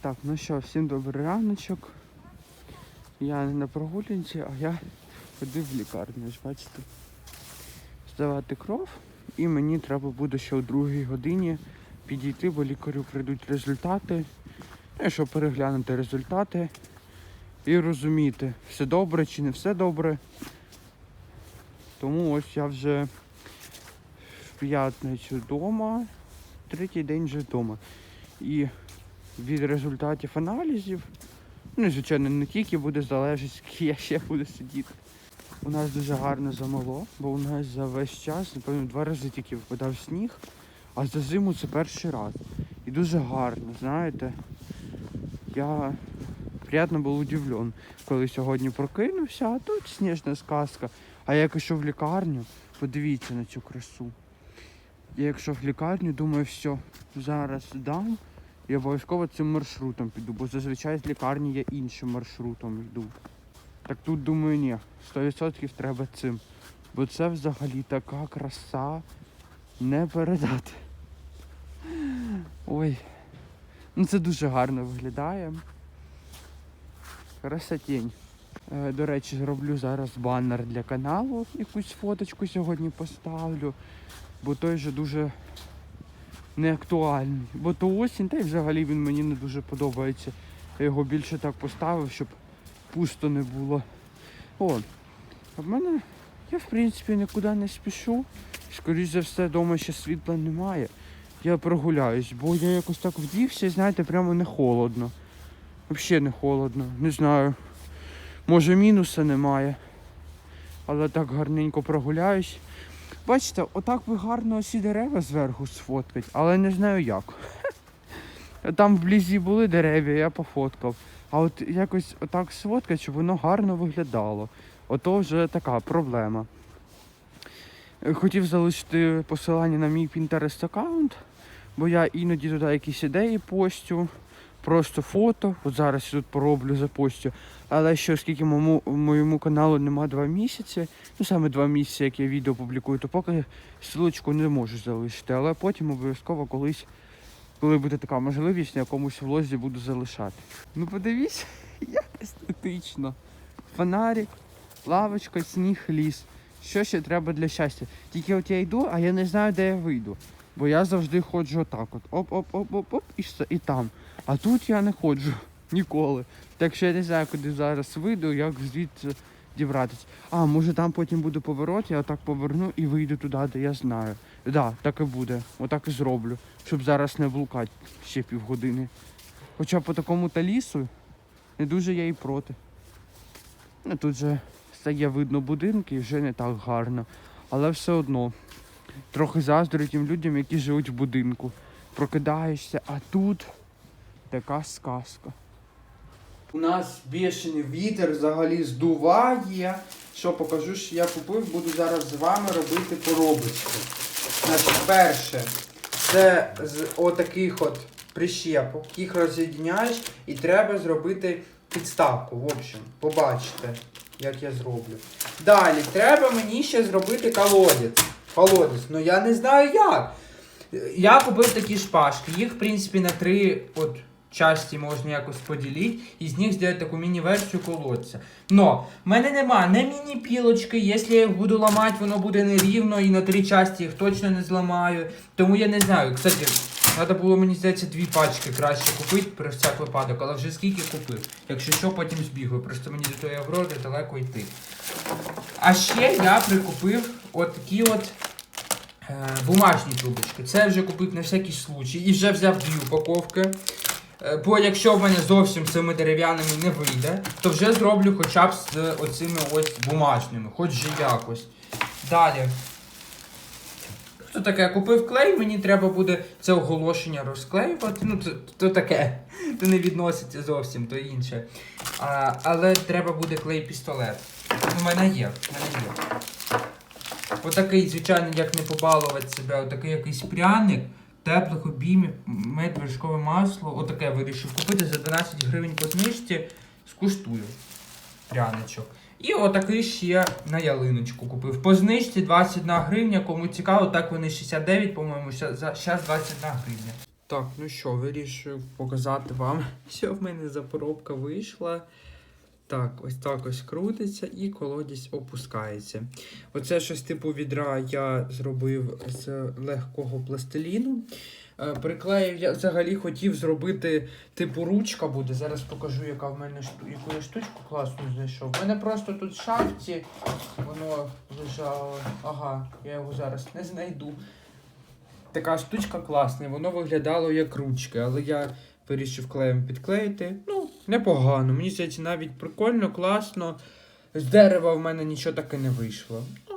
Так, ну що, всім добрий раночок. Я не на прогулянці, а я ходив в лікарню, ось бачите. Здавати кров. І мені треба буде ще о другій годині підійти, бо лікарю прийдуть результати. Ну, щоб переглянути результати і розуміти, все добре чи не все добре. Тому ось я вже в п'ятницю вдома, третій день вже вдома. І від результатів аналізів, ну і звичайно не тільки буде залежати, скільки я ще буду сидіти. У нас дуже гарно замало, бо у нас за весь час, напевно, два рази тільки випадав сніг, а за зиму це перший раз. І дуже гарно, знаєте. Я приємно був удивлен, коли сьогодні прокинувся, а тут сніжна сказка. А я йшов в лікарню, подивіться на цю красу. Я якщо в лікарню, думаю, все, зараз дам і обов'язково цим маршрутом піду, бо зазвичай з лікарні я іншим маршрутом йду. Так тут думаю, ні, 100% треба цим. Бо це взагалі така краса не передати. Ой. Ну це дуже гарно виглядає. Красотень. Е, До речі, зроблю зараз банер для каналу, якусь фоточку сьогодні поставлю, бо той же дуже неактуальний. Бо то осінь, та й взагалі він мені не дуже подобається. Я його більше так поставив, щоб пусто не було. О, а в мене я в принципі нікуди не спішу. Скоріше за все, вдома ще світла немає. Я прогуляюсь, бо я якось так вдівся, знаєте, прямо не холодно. Взагалі не холодно. Не знаю. Може мінуса немає. Але так гарненько прогуляюсь. Бачите, отак би гарно усі дерева зверху сфоткать, але не знаю як. Там вблизі були дерева, я пофоткав. А от якось отак сфоткать, щоб воно гарно виглядало. Ото вже така проблема. Хотів залишити посилання на мій Pinterest аккаунт, бо я іноді туди якісь ідеї постю, просто фото. От зараз я тут пороблю запостю. Але ще оскільки моєму, моєму каналу нема два місяці, ну саме два місяці, як я відео публікую, то поки силочку не можу залишити. Але потім обов'язково колись, коли буде така можливість, на якомусь влозі буду залишати. Ну подивіться, як естетично. Фонарик, лавочка, сніг, ліс. Що ще треба для щастя? Тільки от я йду, а я не знаю, де я вийду. Бо я завжди ходжу отак от. Оп-оп-оп-оп-оп і, і там. А тут я не ходжу ніколи. Так що я не знаю, куди зараз вийду, як звідси дібратися. А, може там потім буде поворот, я отак поверну і вийду туди, де я знаю. Так, да, так і буде. Отак і зроблю. Щоб зараз не блукати ще півгодини. Хоча по такому та лісу не дуже я і проти. Ну тут же стає видно будинки і вже не так гарно. Але все одно. Трохи заздрю тим людям, які живуть в будинку. Прокидаєшся, а тут така сказка. У нас бішений вітер взагалі здуває. Що покажу, що я купив, буду зараз з вами робити поробочки. Значить, перше, це з отаких от прищепок. Їх роз'єдняєш і треба зробити підставку. В общем, побачите, як я зроблю. Далі, треба мені ще зробити колодязь. Колодязь. Ну я не знаю як. Я купив такі шпажки. Їх, в принципі, на три от часті можна якось поділити і з них зробити таку міні-версію колодця. Но в мене нема не міні-пілочки, якщо я їх буду ламати, воно буде нерівно і на три часті їх точно не зламаю. Тому я не знаю. Кстати, треба було, мені здається, дві пачки краще купити про всяк випадок, але вже скільки купив. Якщо що, потім збігаю. Просто мені до тої Аврори далеко йти. А ще я прикупив от такі от е, бумажні трубочки. Це я вже купив на всякий случай і вже взяв дві упаковки. Е, Бо якщо в мене зовсім цими дерев'яними не вийде, то вже зроблю хоча б з оцими ось бумажними, хоч же якось. Далі. Що таке? Я купив клей, мені треба буде це оголошення розклеювати. Ну, це, то таке. То не відноситься зовсім, то інше. А, але треба буде клей-пістолет. У мене є. У мене є. Отакий, звичайно, як не побалувати себе, отакий якийсь пряник, теплих обіймів, мед, вершкове масло. Отаке вирішив купити за 12 гривень по знижці. Скуштую пряничок. І отакий ще на ялиночку купив. По знижці 21 гривня. Кому цікаво, так вони 69, по-моєму, зараз 21 гривня. Так, ну що, вирішую показати вам, що в мене за поробка вийшла. Так, ось так ось крутиться і колодязь опускається. Оце щось типу відра я зробив з легкого пластиліну. Е, Приклеїв я взагалі хотів зробити, типу, ручка буде. Зараз покажу, яка в мене яку я штучку класну знайшов. У мене просто тут в шафці воно лежало. Ага, я його зараз не знайду. Така штучка класна, воно виглядало як ручки, але я вирішив клеєм підклеїти. Ну, непогано. Мені здається, навіть прикольно, класно. З дерева в мене нічого таке не вийшло. Ну,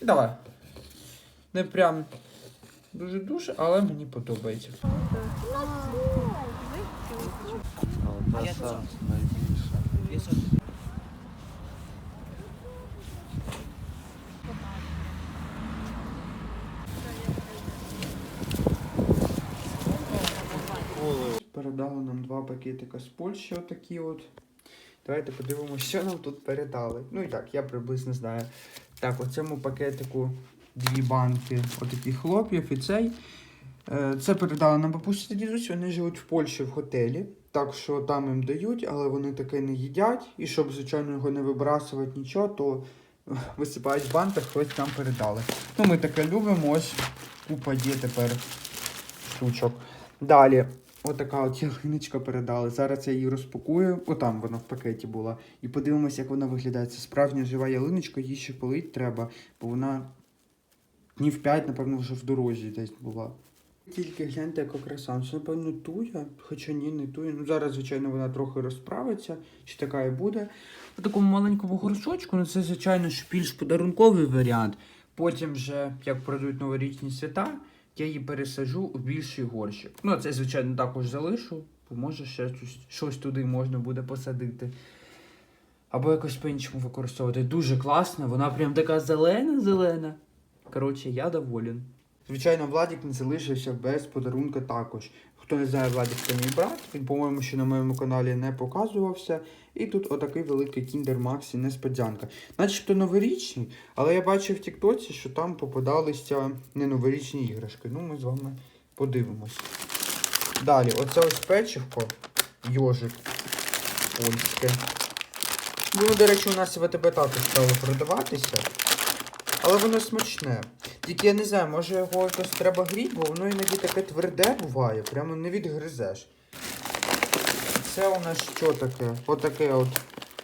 давай. Не прям дуже-дуже, але мені подобається. Одеса Передали нам два пакетика з Польщі, отакі от. Давайте подивимося, що нам тут передали. Ну і так, я приблизно знаю. Так, у цьому пакетику дві банки отаких хлоп'їв і цей. Е, Це передали нам бабуся та дідусь, вони живуть в Польщі в готелі. Так що там їм дають, але вони таке не їдять. І щоб, звичайно, його не вибрасувати нічого, то е, висипають в банках, ось нам передали. Ну, ми таке любимо, ось купа є тепер штучок. Далі, отака от ялиночка передали. Зараз я її розпакую. Отам вона в пакеті була. І подивимося, як вона виглядає. Це справжня жива ялиночка, її ще полить треба, бо вона днів 5, напевно, вже в дорозі десь була. Тільки гляньте, яка краса. Це, напевно, туя, хоча ні, не туя. Ну, зараз, звичайно, вона трохи розправиться, чи така і буде. У такому маленькому горшочку, ну це, звичайно, більш подарунковий варіант. Потім вже, як пройдуть новорічні свята, я її пересажу у більший горщик. Ну, це, звичайно, також залишу, бо може ще щось, туди можна буде посадити. Або якось по-іншому використовувати. Дуже класно, вона прям така зелена-зелена. Коротше, я доволен. Звичайно, Владік не залишився без подарунка також. Хто не знає, Владік це мій брат, він, по-моєму, ще на моєму каналі не показувався. І тут отакий великий Kinder Maxi несподянка. Начебто новорічний, але я бачив в Тіктоці, що там попадалися не новорічні іграшки. Ну, ми з вами подивимось. Далі, оце ось печивко, йожик польське. Воно, до речі, у нас в АТБ також стало продаватися. Але воно смачне. Тільки я не знаю, може його якось треба гріти, бо воно іноді таке тверде буває, прямо не відгризеш. Це у нас що таке? Отаке от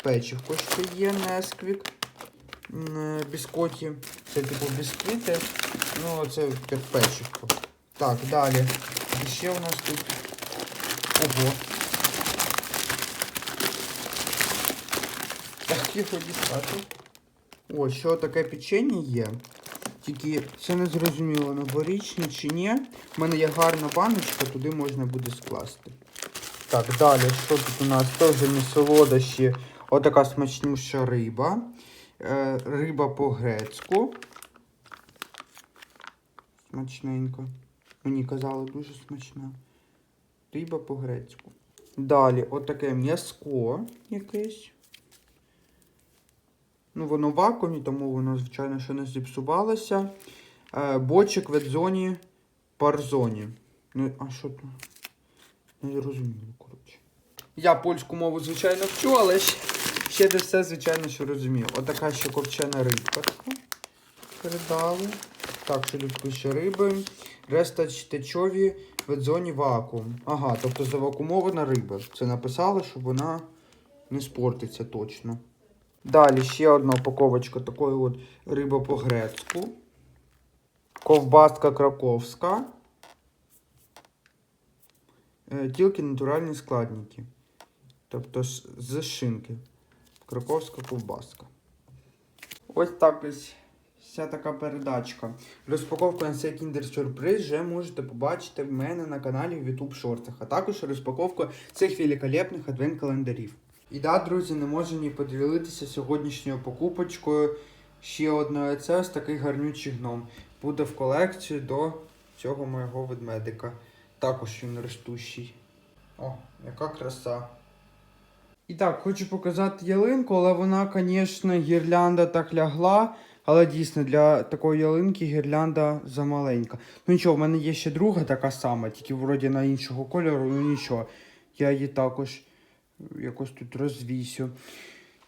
печивко ще є, Несквік. Біскоті. Це типу бісквіти. Ну, це як печивко. Так, далі. І ще у нас тут. Ого. Так, його дістати. О, ще таке печення є. Тільки це не зрозуміло, новорічне чи ні. У мене є гарна баночка, туди можна буде скласти. Так, далі, що тут у нас? Теж не солодощі. Отака смачнюща риба. Е, риба по-грецьку. Смачненько. Мені казали, дуже смачна. Риба по-грецьку. Далі, отаке м'яско якесь. Ну, воно в вакуумі, тому воно, звичайно, що не зіпсувалося. Е, бочик в Едзоні Парзоні. Ну, а що тут? Не зрозуміло, коротше. Я польську мову, звичайно, вчу, але ще, ще не все, звичайно, що розумію. Отака ще копчена рибка. Передали. Так, що тут пише риби. Решта течові в Едзоні вакуум. Ага, тобто завакумована риба. Це написали, щоб вона не спортиться точно. Далі ще одна упаковочка такої от риба по-грецьку. Ковбаска краковська. Е, Тільки натуральні складники. Тобто з шинки. Краковська ковбаска. Ось так ось вся така передачка. Розпаковку на цей Kinder Surprise вже можете побачити в мене на каналі в YouTube шортах, а також розпаковку цих великолепних адвент-календарів. І да, друзі, не можу ні поділитися сьогоднішньою покупочкою. Ще одною це ось такий гарнючий гном. Буде в колекцію до цього моєго ведмедика. Також він ростущий. О, яка краса. І так, хочу показати ялинку, але вона, звісно, гірлянда так лягла. Але дійсно для такої ялинки гірлянда замаленька. Ну нічого, в мене є ще друга така сама, тільки вроді на іншого кольору, ну нічого. Я її також якось тут розвісю.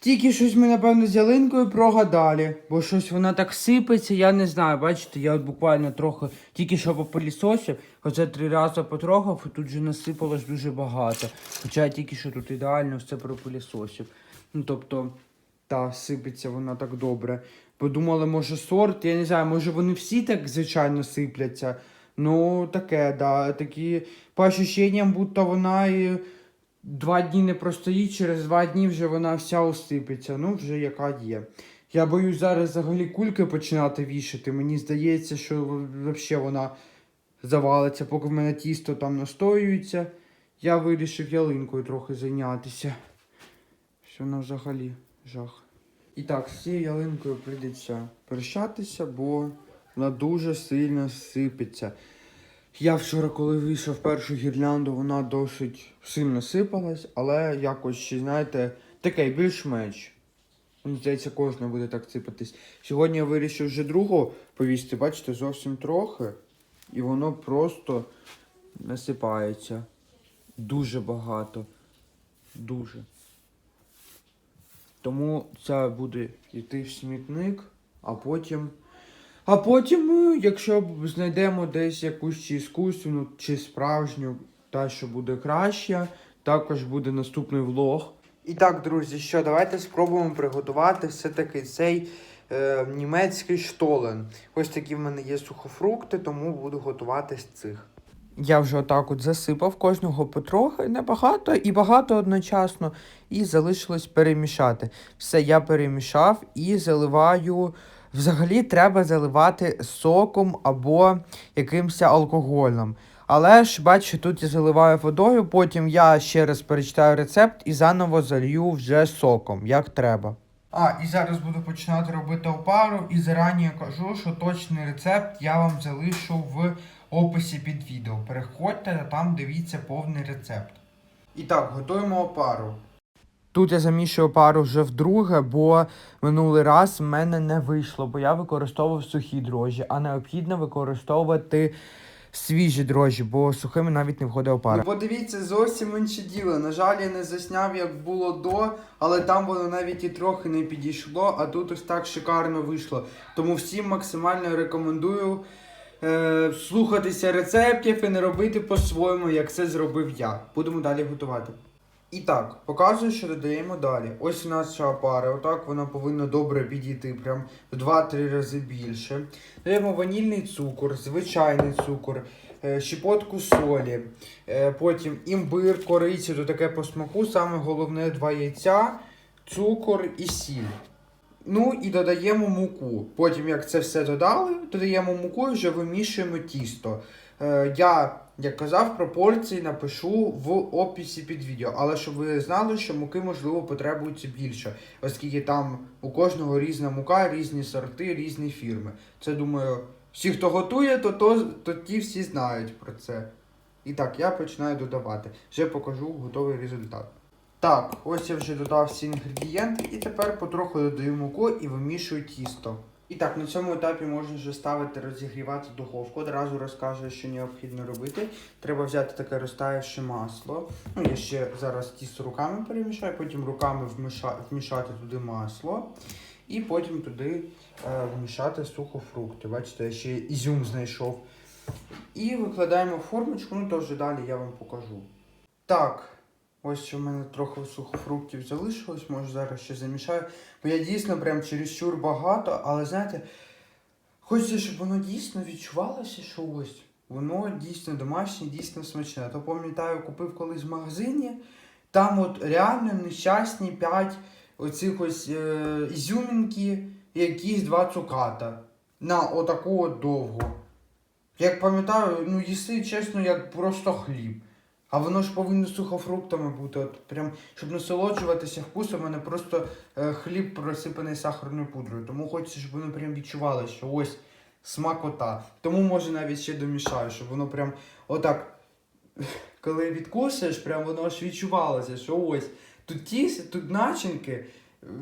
Тільки щось ми, напевно, з ялинкою прогадали, бо щось вона так сипеться, я не знаю. Бачите, я от буквально трохи тільки що попилісосив, хоча три рази потрогав, і тут же насипалось дуже багато. Хоча я тільки що тут ідеально все пропилісосив. Ну тобто, та, сипеться вона так добре. Подумали, може, сорт, я не знаю, може вони всі так звичайно сипляться. Ну, таке, да. Такі по ощущенням, будто вона і два дні не простоїть, через два дні вже вона вся осипеться. Ну, вже яка є. Я боюсь зараз взагалі кульки починати вішати. Мені здається, що взагалі вона завалиться, поки в мене тісто там настоюється. Я вирішив ялинкою трохи зайнятися. Що вона взагалі жах. І так, з цією ялинкою прийдеться прощатися, бо вона дуже сильно сипеться. Я вчора, коли вийшов першу гірлянду, вона досить сильно сипалась, але якось, ще, знаєте, таке більш-менш. Мені здається, кожна буде так сипатись. Сьогодні я вирішив вже другу повісти, бачите, зовсім трохи. І воно просто насипається. Дуже багато. Дуже. Тому це буде йти в смітник, а потім. А потім, е, якщо знайдемо десь якусь чи іскусственну, чи справжню, та що буде краще, також буде наступний влог. І так, друзі, що давайте спробуємо приготувати все-таки цей е, німецький штолен. Ось такі в мене є сухофрукти, тому буду готувати з цих. Я вже отак от засипав кожного потрохи, небагато і багато одночасно, і залишилось перемішати. Все, я перемішав і заливаю. Взагалі треба заливати соком або якимось алкоголем. Але ж, бачите, тут я заливаю водою, потім я ще раз перечитаю рецепт і заново залью вже соком, як треба. А, і зараз буду починати робити опару, і зарані кажу, що точний рецепт я вам залишу в описі під відео. Переходьте та там дивіться повний рецепт. І так, готуємо опару. Тут я замішую пару вже вдруге, бо минулий раз в мене не вийшло, бо я використовував сухі дрожжі, а необхідно використовувати свіжі дрожжі, бо сухими навіть не входить опара. Ну, подивіться, зовсім інше діло. На жаль, я не засняв, як було до, але там воно навіть і трохи не підійшло, а тут ось так шикарно вийшло. Тому всім максимально рекомендую е, слухатися рецептів і не робити по-своєму, як це зробив я. Будемо далі готувати. І так, показую, що додаємо далі. Ось у нас ця пара. Отак вона повинна добре підійти, прям в 2-3 рази більше. Додаємо ванільний цукор, звичайний цукор, е, щепотку солі, е, потім імбир, корицю, то таке по смаку. Саме головне два яйця, цукор і сіль. Ну і додаємо муку. Потім, як це все додали, додаємо муку і вже вимішуємо тісто. Е, я, як казав, пропорції напишу в описі під відео. Але щоб ви знали, що муки, можливо, потребується більше, оскільки там у кожного різна мука, різні сорти, різні фірми. Це думаю, всі, хто готує, то, то, то ті всі знають про це. І так, я починаю додавати. Вже покажу готовий результат. Так, ось я вже додав всі інгредієнти і тепер потроху додаю муку і вимішую тісто. І так, на цьому етапі можна вже ставити розігрівати духовку. Одразу розкажу, що необхідно робити. Треба взяти таке розтаявше масло. Ну, я ще зараз тісто руками перемішаю, потім руками вміша... вмішати туди масло. І потім туди е, вмішати сухофрукти. Бачите, я ще ізюм знайшов. І викладаємо формочку, ну то вже далі я вам покажу. Так, ось в мене трохи сухофруктів залишилось, може зараз ще замішаю. Бо я дійсно прям чересчур багато, але знаєте, хочеться, щоб воно дійсно відчувалося, що ось воно дійсно домашнє, дійсно смачне. То пам'ятаю, купив колись в магазині, там от реально нещасні 5 оцих ось е, ізюмінки і якісь два цуката. На отаку от довгу. Як пам'ятаю, ну їси чесно, як просто хліб. А воно ж повинно сухофруктами бути. От прям, щоб насолоджуватися вкусом, а не просто е, хліб просипаний сахарною пудрою. Тому хочеться, щоб воно прям відчувало, що ось смакота. Тому може навіть ще домішаю, щоб воно прям отак, коли відкусуєш, прям воно аж відчувалося, що ось тут тіс, тут начинки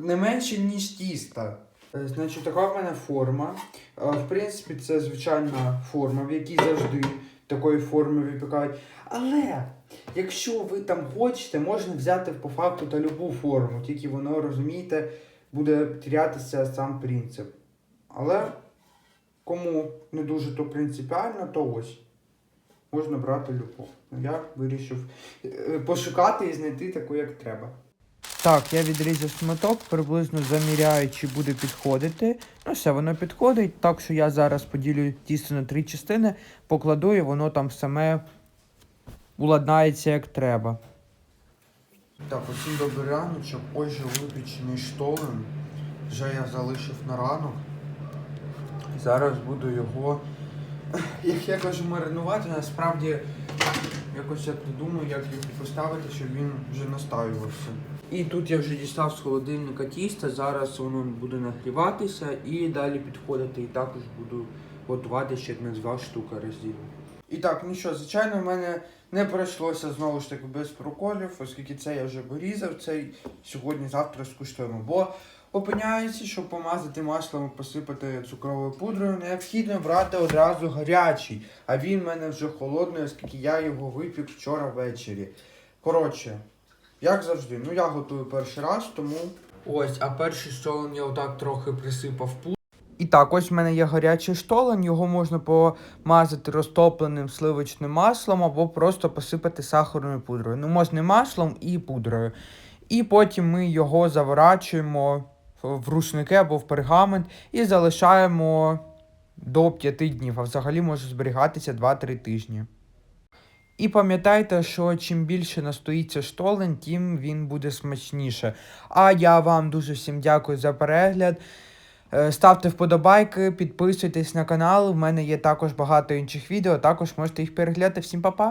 не менше, ніж тіста. Е, Значить, така в мене форма. Е, В принципі, це звичайна форма, в якій завжди такої форми випікають. Але якщо ви там хочете, можна взяти по факту та любу форму, тільки воно, розумієте, буде терятися сам принцип. Але кому не дуже то принципіально, то ось. Можна брати любов. Я вирішив е, пошукати і знайти таку, як треба. Так, я відрізав шматок, приблизно заміряю, чи буде підходити. Ну все, воно підходить, так що я зараз поділю тісто на три частини, покладу і воно там саме уладнається як треба. Так, усім добрий раночок. Ось випічений штолен. Вже я залишив на ранок. Зараз буду його, як я кажу, маринувати. Насправді якось я не думаю, як його поставити, щоб він вже настаювався. І тут я вже дістав з холодильника тісто, зараз воно буде нагріватися і далі підходити. І також буду готувати ще на два штуки розділу. І так, ну що, звичайно, в мене не пройшлося знову ж таки без проколів, оскільки це я вже порізав, цей сьогодні-завтра скуштуємо. Бо опиняється, щоб помазати маслом і посипати цукровою пудрою, необхідно брати одразу гарячий, а він в мене вже холодний, оскільки я його випік вчора ввечері. Коротше, як завжди, ну я готую перший раз, тому. Ось, а перший штолен я отак трохи присипав пудрою. І так, ось в мене є гарячий штолен, його можна помазати розтопленим сливочним маслом або просто посипати сахарною пудрою. Ну, можна маслом і пудрою. І потім ми його заворачуємо в рушники або в пергамент і залишаємо до 5 днів, а взагалі може зберігатися 2-3 тижні. І пам'ятайте, що чим більше настоїться штолен, тим він буде смачніше. А я вам дуже всім дякую за перегляд. Е, Ставте вподобайки, підписуйтесь на канал. У мене є також багато інших відео, також можете їх переглядати. Всім па-па!